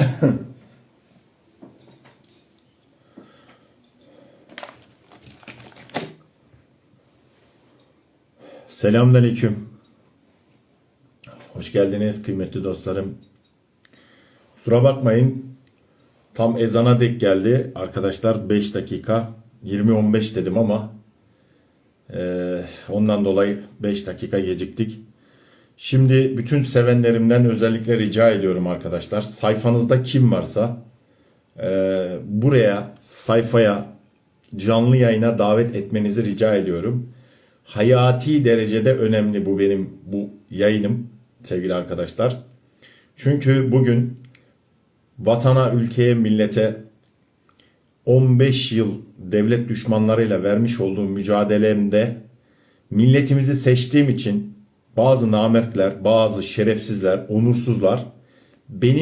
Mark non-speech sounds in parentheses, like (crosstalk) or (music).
(coughs) Selamünaleyküm. Hoş geldiniz kıymetli dostlarım. Kusura bakmayın. Tam ezana dek geldi. Arkadaşlar 5 dakika 20-15 dedim ama eee, ondan dolayı 5 dakika geciktik. Şimdi bütün sevenlerimden özellikle rica ediyorum arkadaşlar. Sayfanızda kim varsa eee, buraya sayfaya canlı yayına davet etmenizi rica ediyorum. Hayati derecede önemli bu benim bu yayınım sevgili arkadaşlar. Çünkü bugün vatana, ülkeye, millete 15 yıl devlet düşmanlarıyla vermiş olduğum mücadelemde milletimizi seçtiğim için bazı namertler, bazı şerefsizler, onursuzlar benim